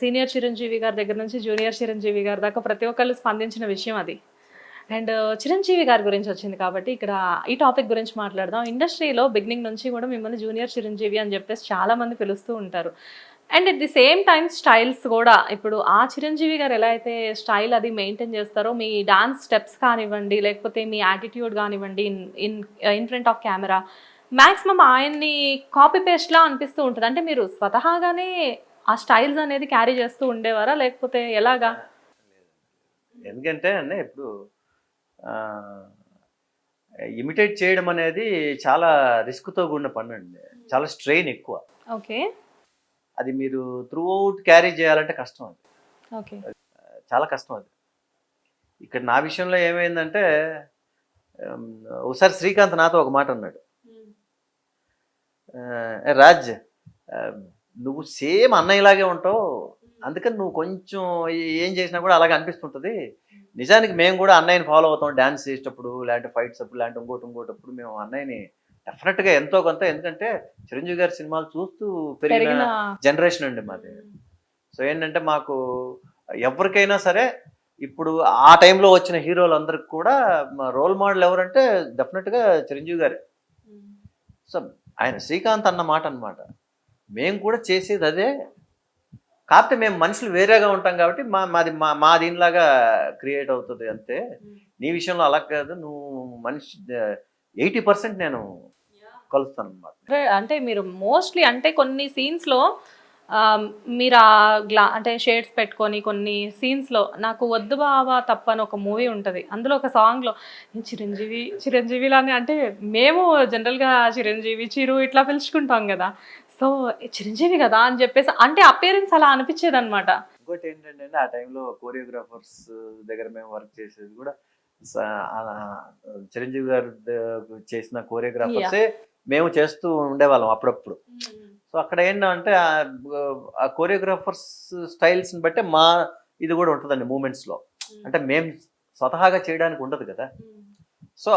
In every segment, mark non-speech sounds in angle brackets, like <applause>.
Senior Chiranjeevi గారి దగ్గర నుంచి జూనియర్ చిరంజీవి గారి దాకా ప్రతి ఒక్కళ్ళు స్పందించిన విషయం అది. అండ్ uh, చిరంజీవి గారి గురించి వచ్చింది కాబట్టి ఇక్కడ ఈ టాపిక్ గురించి మాట్లాడదాం. ఇండస్ట్రీలో బిగినింగ్ నుంచి కూడా మిమ్మల్ని జూనియర్ చిరంజీవి అని చెప్పేసి చాలామంది పిలుస్తూ ఉంటారు. And at the same time styles కూడా ఇప్పుడు ఆ చిరంజీవి గారు ఎలా అయితే స్టైల్ అది మెయింటైన్ చేస్తారో మీ డాన్స్ స్టెప్స్ కానివ్వండి లేకపోతే మీ యాటిట్యూడ్ కానివ్వండి in in in front of camera maximum ఆయన్ని కాపీ పేస్ట్లా అనిపిస్తూ ఉంటుంది. అంటే మీరు స్వతహాగానే ఆ స్టైల్స్ అనేది క్యారీ చేస్తూ ఉండేవారా? లేకపోతే ఎలాగా? ఎందుకంటే అన్న ఇప్పుడు ఇమిటేట్ చేయడం అనేది చాలా రిస్క్తో కూడిన పని అండి. చాలా స్ట్రెయిన్ ఎక్కువ. ఓకే. అది మీరు త్రూ అవుట్ క్యారీ చేయాలంటే కష్టం అది. ఓకే. చాలా కష్టం అది. ఇక్కడ నా విషయంలో ఏమైందంటే ఒకసారి శ్రీకాంత్ నాతో ఒక మాట అన్నాడు. ఆ, "ఏ రాజ్ నువ్వు సేమ్ అన్నయ్యలాగే ఉంటావు. అందుకని నువ్వు కొంచెం ఏ- చేసినా కూడా అలాగే అనిపిస్తుంటుంది. నిజానికి మేము కూడా అన్నయ్యని ఫాలో అవుతాం. డ్యాన్స్ చేసేటప్పుడు లేదంటే ఫైట్స్ అప్పుడు లేదంటే ఇంకోటి ఇంకోటప్పుడు మేము అన్నయ్యని డెఫినెట్గా ఎంతో కొంత ఎందుకంటే చిరంజీవి గారి సినిమాలు చూస్తూ పెరిగిన జనరేషన్ అండి మాది. సో ఏంటంటే మాకు ఎవరికైనా సరే ఇప్పుడు ఆ టైంలో వచ్చిన హీరోలందరికి కూడా మా రోల్ మోడల్ ఎవరంటే డెఫినెట్గా చిరంజీవి గారే. సో ఆయన శ్రీకాంత్ అన్న మాట అనమాట మేము కూడా చేసేది అదే. కాకపోతే మేము మనుషులు వేరేగా ఉంటాం కాబట్టి మా మాది మా మా దీనిలాగా క్రియేట్ అవుతుంది అంతే. నీ విషయంలో అలా కాదు. నువ్వు మనిషి ఎయిటీ పర్సెంట్ నేను కలుస్తాను అనమాట అంటే మీరు మోస్ట్లీ అంటే కొన్ని scenes లో ఆ, మీరు ఆ గ్లా అంటే షేడ్స్ పెట్టుకొని కొన్ని scenes లో నాకు వద్దు బావా తప్ప అని ఒక మూవీ ఉంటుంది. అందులో ఒక సాంగ్లో చిరంజీవి చిరంజీవి లానే అంటే మేము జనరల్గా చిరంజీవి చిరు ఇట్లా పిలుచుకుంటాం కదా. సో చిరంజీవి కదా అని చెప్పేసి అంటే అపేరెన్స్ అలా అనిపించేది అనమాట ఇంకోటి ఏంటంటే ఆ టైంలో కోరియోగ్రాఫర్స్ దగ్గర మేము వర్క్ చేసేది కూడా చిరంజీవి గారు చేసిన కోరియోగ్రాఫర్సే మేము చేస్తూ ఉండేవాళ్ళం అప్పుడప్పుడు. సో అక్కడ ఏంటంటే ఆ కోరియోగ్రాఫర్స్ స్టైల్స్ని బట్టే మా ఇది కూడా ఉంటుందండి మూమెంట్స్లో అంటే మేము స్వతహాగా చేయడానికి ఉండదు కదా. సో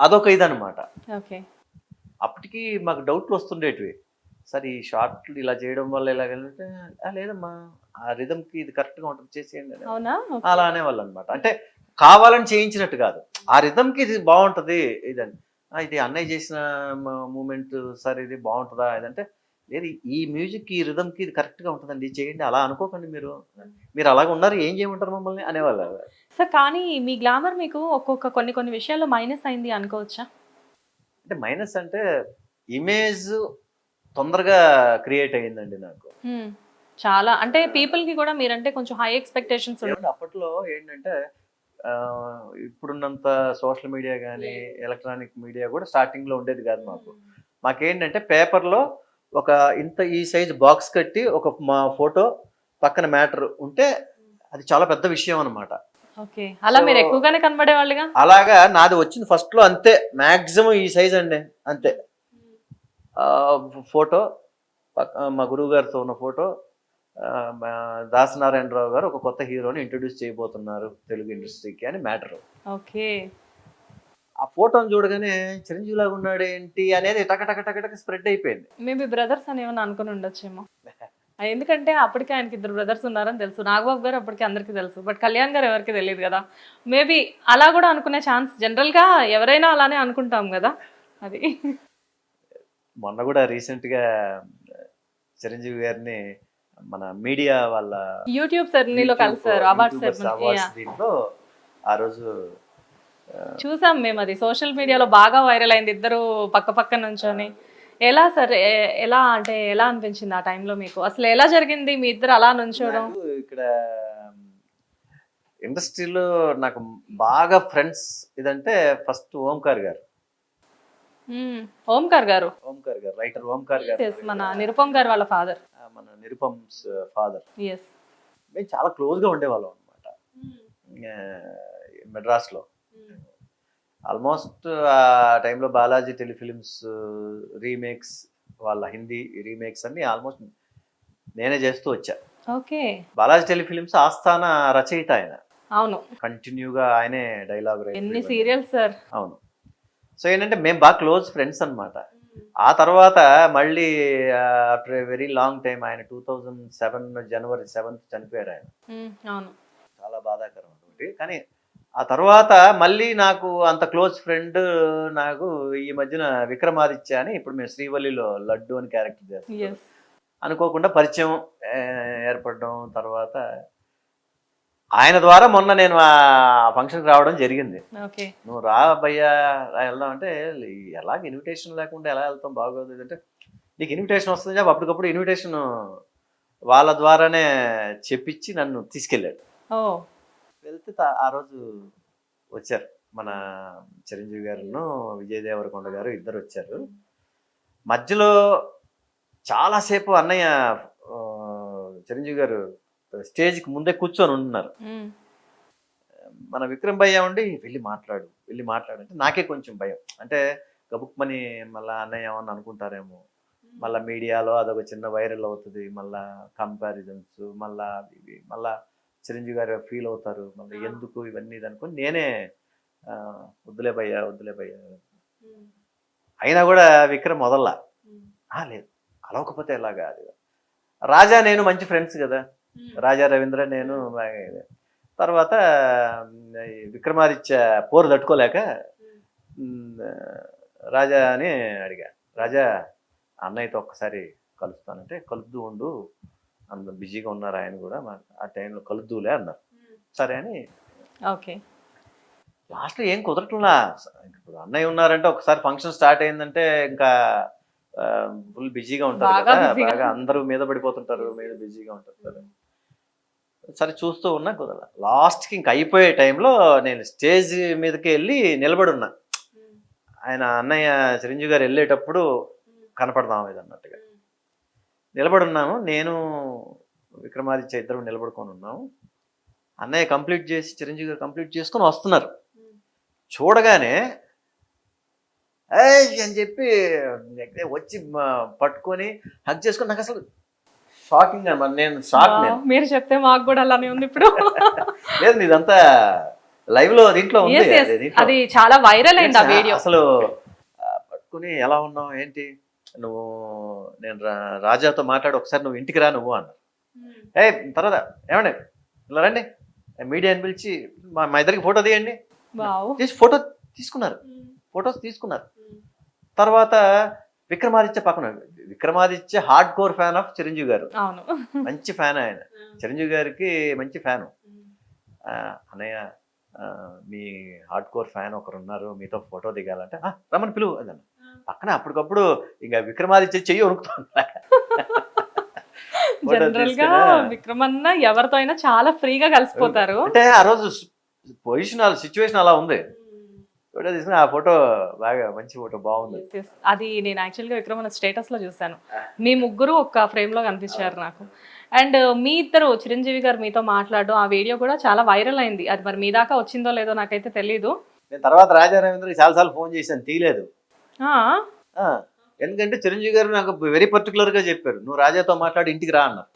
అదొక ఇదనమాట ఓకే అప్పటికి మాకు డౌట్లు వస్తుండేటివి. సరే ఈ షార్ట్లు ఇలా చేయడం వల్ల ఇలా అంటే "ఆ, లేదమ్మా ఆ రిధమ్కి ఇది కరెక్ట్గా ఉంటుంది చేసేయండి అలా అనేవాళ్ళు అనమాట అంటే కావాలని చేయించినట్టు కాదు. ఆ రిధమ్కి ఇది బాగుంటుంది ఇదని. "ఆ, ఇది అన్నయ్య చేసిన మూమెంట్ సార్ ఇది బాగుంటుందా ఇదంటే లేదు ఈ మ్యూజిక్ ఈ రిధమ్కి ఇది కరెక్ట్గా ఉంటుందండి ఇది చేయండి అలా అనుకోకండి మీరు. మీరు అలాగ ఉన్నారు ఏం చేయమంటారు మమ్మల్ని? అనేవాళ్ళు. సార్ కానీ మీ గ్లామర్ మీకు ఒక్కొక్క కొన్ని కొన్ని విషయాల్లో మైనస్ అయింది అనుకోవచ్చా? అంటే మైనస్ అంటే ఇమేజ్ తొందరగా క్రియేట్ అయ్యిందండి నాకు. Hmm. చాలా అంటే పీపుల్కి కూడా మీరంటే కొంచెం హై ఎక్స్పెక్టేషన్స్ అప్పట్లో ఏంటంటే ఇప్పుడున్నంత సోషల్ మీడియా కానీ ఎలక్ట్రానిక్ మీడియా కూడా స్టార్టింగ్లో ఉండేది కాదు మాకు. మాకేంటంటే పేపర్లో ఒక ఇంత ఈ సైజ్ బాక్స్ కట్టి ఒక మా ఫోటో పక్కన మ్యాటర్ ఉంటే అది చాలా పెద్ద విషయం అనమాట అలా మీరు ఎక్కువగానే కనబడే వాళ్ళుగా అలాగా నాది వచ్చింది ఫస్ట్లో అంతే. మాక్సిమం ఈ సైజ్ అండి అంతే. ఫోటో మా గురువు గారితో ఉన్న ఫోటో దాసనారాయణరావు గారు ఒక కొత్త హీరోని ఇంట్రొడ్యూస్ చేయబోతున్నారు తెలుగు ఇండస్ట్రీకి అని మ్యాటర్. ఓకే. ఆ ఫోటోని చూడగానే చిరంజీవి లాగా ఉన్నాడు ఏంటి అనేది టక టక టక టక స్ప్రెడ్ అయిపోయింది. మేబీ బ్రదర్స్ అని ఏమైనా అనుకుని ఉండొచ్చేమో. <laughs> ఎందుకంటే అప్పటికే ఆయనకి ఇద్దరు బ్రదర్స్ ఉన్నారని తెలుసు. నాగబాబు గారు అప్పటికి అందరికీ తెలుసు. బట్ కళ్యాణ్ గారు ఎవరికి తెలియదు కదా. మేబీ అలా కూడా అనుకునే ఛాన్స్ జనరల్గా ఎవరైనా అలానే అనుకుంటాం కదా. అది. మొన్న కూడా రీసెంట్గా చిరంజీవి గారిని మన మీడియా వాళ్ళ యూట్యూబ్ సెర్నీలో కలిసారు దీంట్లో ఆ రోజు చూసాం మేము అది. సోషల్ మీడియాలో బాగా వైరల్ అయింది ఇద్దరు పక్క పక్క నుంచొని. ఎలా సార్ ఎలా అంటే ఎలా అనిపించింది ఆ టైంలో మీకు? అసలు ఎలా జరిగింది మీ ఇద్దరు అలా నుంచోవడం నాకు ఇక్కడ ఇండస్ట్రీలో నాకు బాగా ఫ్రెండ్స్ ఇదంటే ఫస్ట్ ఓంకార్ గారు. ఓంకార్ గారు. ఓంకార్ గారు రైటర్ ఓంకార్ గారు. మన నిరుపం గారు వాళ్ళ ఫాదర్ మన నిరుపమ్స్ ఫాదర్ ఎస్ మేము చాలా క్లోజ్గా ఉండేవాళ్ళం అనమాట మెడ్రాస్లో. ఆల్మోస్ట్ ఆ టైంలో బాలాజీ టెలిఫిలిమ్స్ రీమేక్స్ వాళ్ళ హిందీ రీమేక్స్ అన్ని ఆల్మోస్ట్ నేనే చేస్తూ వచ్చా. ఓకే. బాలాజీ టెలిఫిలిమ్స్ ఆస్థాన రచయిత ఆయన. అవును. కంటిన్యూగా ఆయనే డైలాగ్ ఎన్ని సీరియల్స్ సార్ అవును. సో ఏంటంటే మేము బాగా క్లోజ్ ఫ్రెండ్స్ అన్నమాట. ఆ తర్వాత మళ్ళీ ఆఫ్టర్ వెరీ లాంగ్ టైం ఆయన two thousand seven January seventh చనిపోయారు ఆయన. చాలా బాధాకరం అటువంటి కానీ ఆ తర్వాత మళ్ళీ నాకు అంత క్లోజ్ ఫ్రెండ్ నాకు ఈ మధ్యన విక్రమాదిత్య అని ఇప్పుడు మేము శ్రీవల్లిలో లడ్డు అని క్యారెక్టర్ చేస్తాం. అనుకోకుండా పరిచయం ఏర్పడడం తర్వాత ఆయన ద్వారా మొన్న నేను ఆ ఫంక్షన్కి రావడం జరిగింది. ఓకే. నువ్వు రా భయ్యా రా వెళ్దాం అంటే ఎలాగ ఇన్విటేషన్ లేకుండా ఎలా వెళ్తాం బాగోదు అంటే నీకు ఇన్విటేషన్ వస్తుంది చెప్పి అప్పటికప్పుడు ఇన్విటేషన్ వాళ్ళ ద్వారానే చెప్పించి నన్ను తీసుకెళ్ళాడు. వెళ్తే ఆ రోజు వచ్చారు. మన చిరంజీవి గారును విజయ్ దేవరకొండ గారు ఇద్దరు వచ్చారు. మధ్యలో చాలాసేపు అన్నయ్య చిరంజీవి గారు స్టేజ్కి ముందే కూర్చొని ఉంటున్నారు. మన విక్రమ్ భయ్య ఉండి వెళ్ళి మాట్లాడు వెళ్ళి మాట్లాడు అంటే నాకే కొంచెం భయం. అంటే గబుక్మని మళ్ళా అన్నయ్య ఏమన్నా అనుకుంటారేమో. మళ్ళా మీడియాలో అదొక చిన్న వైరల్ అవుతుంది మళ్ళా కంపారిజన్స్ మళ్ళా ఇవి మళ్ళా చిరంజీవి గారు ఫీల్ అవుతారు మళ్ళీ ఎందుకు ఇవన్నీ అనుకుని నేనే వద్దులే భయ్యా వద్దులే భయ్యా. అయినా కూడా విక్రమ్ వదల్లా. "ఆ, లేదు. కలవకపోతే ఎలాగా అది? రాజా నేను మంచి ఫ్రెండ్స్ కదా. రాజా రవీంద్ర నేను తర్వాత విక్రమాదిత్య పోరు తట్టుకోలేక రాజా అని అడిగా. రాజా అన్నయ్యతో ఒక్కసారి కలుస్తానంటే కలుద్దు ఉండు అంత బిజీగా ఉన్నారు ఆయన కూడా ఆ టైంలో కలుద్దులే అన్నారు. సరే అని ఓకే. లాస్ట్లో ఏం కుదరట్లా ఇప్పుడు అన్నయ్య ఉన్నారంటే ఒకసారి ఫంక్షన్ స్టార్ట్ అయిందంటే ఇంకా ఫుల్ బిజీగా ఉంటారు. బాగా అందరూ మీద పడిపోతుంటారు మీద బిజీగా ఉంటారు సరే చూస్తూ ఉన్నా కుదరల లాస్ట్కి ఇంక అయిపోయే టైంలో నేను స్టేజ్ మీదకి వెళ్ళి నిలబడి ఉన్నా. ఆయన అన్నయ్య చిరంజీవి గారు వెళ్ళేటప్పుడు కనపడదాం ఇది అన్నట్టుగా. నిలబడి ఉన్నాము. నేను విక్రమాదిత్య ఇద్దరు నిలబడుకొని ఉన్నాము. అన్నయ్య కంప్లీట్ చేసి చిరంజీవి గారు కంప్లీట్ చేసుకొని వస్తున్నారు. చూడగానే అని చెప్పి వచ్చి పట్టుకొని హక్ చేసుకొని నాకు అసలు షాకింగ్ అనమాట నేను షాక్ నేను. మీరు చెప్తే మాకు కూడా అలానే ఉంది ఇప్పుడు. లేదు ఇదంతా లైవ్లో దీంట్లో ఉంది. అది చాలా వైరల్ అయింది ఆ వీడియో అసలు పట్టుకుని ఎలా ఉన్నావు ఏంటి? నువ్వు నేను రాజాతో మాట్లాడి ఒకసారి నువ్వు ఇంటికి రా నువ్వు అన్న ఏ తర్వాత ఏమండి? ఇలా రండి. మీడియాని పిలిచి మా మా ఇద్దరికి ఫోటో తీయండి. చేసి ఫోటో తీసుకున్నారు. ఫొటోస్ తీసుకున్నారు. తర్వాత విక్రమాదిత్య పక్కన Vikramaditya hard core fan of Chiranjeevi garu. మంచి ఫ్యాన్ ఆయన. చిరంజీవి గారికి మంచి ఫ్యాను అన్నయ్య మీ హార్డ్ కోర్ ఫ్యాన్ ఒకరు ఉన్నారు మీతో ఫోటో దిగాలంటే "ఆ, రమ్మని పిలువు అదన్న పక్కన అప్పటికప్పుడు ఇంకా విక్రమాదిత్య చెయ్యి జనరల్ <laughs> గా తీసుకున్నా. విక్రమన్న ఎవరితో అయినా చాలా ఫ్రీగా కలిసిపోతారు. అంటే ఆ రోజు పొజిషన్ సిచ్యువేషన్ అలా ఉంది. ఫోటో తీసుకుని ఆ ఫోటో బాగా మంచి ఫోటో బాగుంది. అది నేను యాక్చువల్గా విక్రమన్న స్టేటస్లో చూసాను మీ ముగ్గురు ఒక ఫ్రేమ్లో కనిపించారు నాకు. అండ్ మీ ఇద్దరు చిరంజీవి గారు మీతో మాట్లాడడం ఆ వీడియో కూడా చాలా వైరల్ అయింది. అది మరి మీ దాకా వచ్చిందో లేదో నాకైతే తెలీదు. నేను తర్వాత రాజా రవీంద్రకి చాలాసార్లు ఫోన్ చేశాను తీయలేదు. ఎందుకంటే చిరంజీవి గారు నాకు వెరీ పర్టికులర్గా చెప్పారు నువ్వు రాజాతో మాట్లాడి ఇంటికి రా అన్నారు.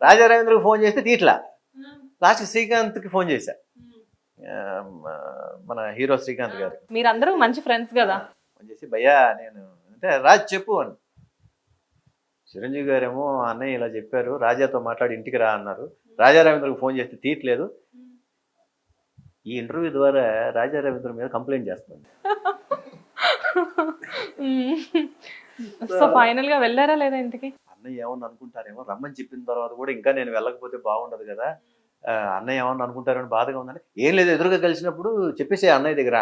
రాజా రవీంద్రకి ఫోన్ చేస్తే తీట్లా లాస్ట్ శ్రీకాంత్కి ఫోన్ చేశా. మన హీరో శ్రీకాంత్ గారు. మీరందరూ మంచి ఫ్రెండ్స్ కదా. ఫోన్ చేసి భయ్యా నేను అంటే రాజ్ చెప్పు అని. చిరంజీవి గారేమో అన్నయ్య ఇలా చెప్పారు రాజాతో మాట్లాడి ఇంటికి రా అన్నారు. రాజా రవీంద్రకి ఫోన్ చేస్తే తీయట్లేదు. ఈ ఇంటర్వ్యూ ద్వారా రాజా రవీంద్ర మీద కంప్లైంట్ చేస్తుంది సో ఫైనల్గా వెళ్ళారా లేదా ఇంటికి అన్నయ్య ఏమన్నా అనుకుంటారేమో రమ్మని చెప్పిన తర్వాత కూడా ఇంకా నేను వెళ్ళకపోతే బాగుండదు కదా. అన్నయ్య ఏమన్నా అనుకుంటారని బాధగా ఉందని ఏం లేదు ఎదురుగా కలిసినప్పుడు చెప్పేసి అన్నయ్య దగ్గర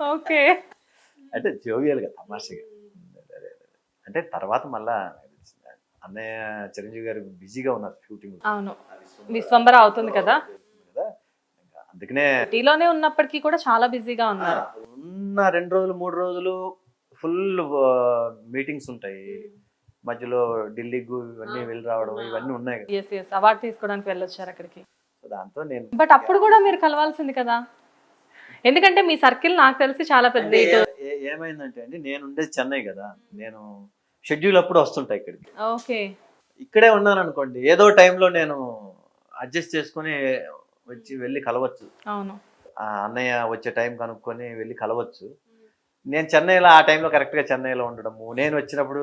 ఓకే. అంటే జోవియల్గా తమాషగా. అంటే తర్వాత మళ్ళా అన్నయ్య చిరంజీవి గారు బిజీగా ఉన్నారు షూటింగ్ అవును. విశ్వంబర అవుతుంది కదా. అందుకనే ఉన్నప్పటికీ కూడా చాలా బిజీగా ఉన్నారు. ఉన్న రెండు రోజులు మూడు రోజులు ఫుల్ మీటింగ్స్ ఉంటాయి. మధ్యలో ఢిల్లీకి ఇవన్నీ వెళ్ళి రావడం ఇవన్నీ ఉన్నాయి కదా. ఎస్ ఎస్ అవార్డు తీసుకోవడానికి వెళ్ళొచ్చారు అక్కడికి. సో దాంతో నేను బట్ అప్పుడు కూడా మీరు కలవాల్సింది కదా. ఎందుకంటే మీ సర్కిల్ నాకు తెలిసి చాలా పెద్ద ఏమైందంటే అండి నేను ఉండేది చెన్నై కదా. నేను షెడ్యూల్ అప్పుడు వస్తుంటా ఇక్కడికి. ఓకే. ఇక్కడే ఉన్నాను అనుకోండి ఏదో టైంలో నేను అడ్జస్ట్ చేసుకొని వచ్చి వెళ్ళి కలవచ్చు. అవును. అన్నయ్య వచ్చే టైం కనుక్కొని వెళ్ళి కలవచ్చు. నేను చెన్నైలో ఆ టైంలో కరెక్ట్గా చెన్నైలో ఉండడము. నేను వచ్చినప్పుడు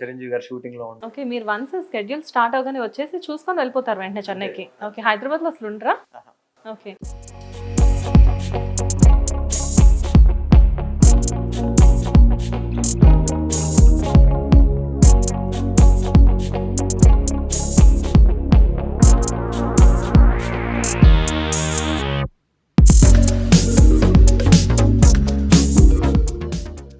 చిరంజీవి గారు షూటింగ్లో ఉండడం ఓకే మీరు వన్స్ స్కెడ్యూల్ స్టార్ట్ అవగానే వచ్చేసి చూసుకొని వెళ్ళిపోతారు వెంటనే చెన్నైకి. ఓకే హైదరాబాద్లో అసలు ఉండరా. ఓకే